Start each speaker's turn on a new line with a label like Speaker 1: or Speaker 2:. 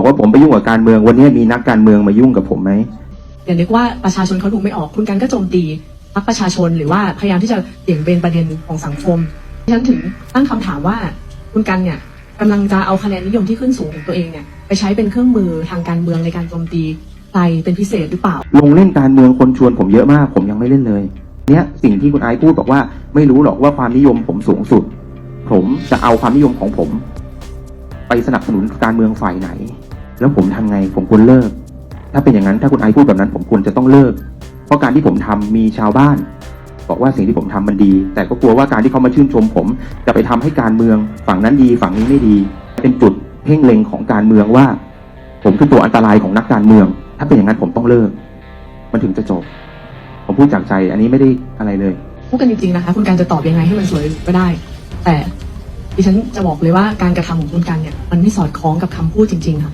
Speaker 1: บอกว่าผมไปยุ่งกับการเมือง วันนี้มีนักการเมืองมายุ่งกับผมไหม
Speaker 2: อย่านึกว่าประชาชนเขาดูไม่ออกคุณกันก็โจมตีพรรคประชาชนหรือว่าพยายามที่จะเบี่ยงเบนประเด็นของสังคมดิฉันถึงตั้งคำถามว่าคุณกันเนี่ยกำลังจะเอาคะแนนนิยมที่ขึ้นสูงของตัวเองเนี่ยไปใช้เป็นเครื่องมือทางการเมืองในการโจมตีใครเป็นพิเศษหรือเปล่า
Speaker 1: ลงเล่นการเมืองคนชวนผมเยอะมาก ผมยังไม่เล่นเลยเนี่ยสิ่งที่คุณไอซ์พูดบอกว่าไม่รู้หรอกว่าความนิยมผมสูงสุด ผมจะเอาความนิยมของผม ไปสนับสนุนการเมืองฝ่ายไหน แล้วผมทำไงผมควรเลิก ถ้าเป็นอย่างนั้นถ้าคุณไอพูดแบบนั้น ผมควรจะต้องเลิก เพราะการที่ผมทำมีชาวบ้าน บอกว่าสิ่งที่ผมทำมันดี แต่ก็กลัวว่าการที่เขามาชื่นชม ผมจะไปทำให้การเมือง ฝั่งนั้นดีฝั่งนี้ไม่ดี เป็นจุดเพ่งเล็งของการเมืองว่า ผมคือตัวอันตรายของนักการเมือง ถ้าเป็นอย่างนั้นผมต้องเลิก มันถึงจะจบ ผมพูดจากใจ อันนี้ไม่ได้อะไรเลย
Speaker 2: พูดกันจริงๆนะคะคุณการจะตอบยังไงให้มันสวยก็ได้ แต่ดิฉันจะบอกเลยว่าการกระทำของคุณการเนี่ยมันไม่สอดคล้องกับคำพูดจริงๆค่ะ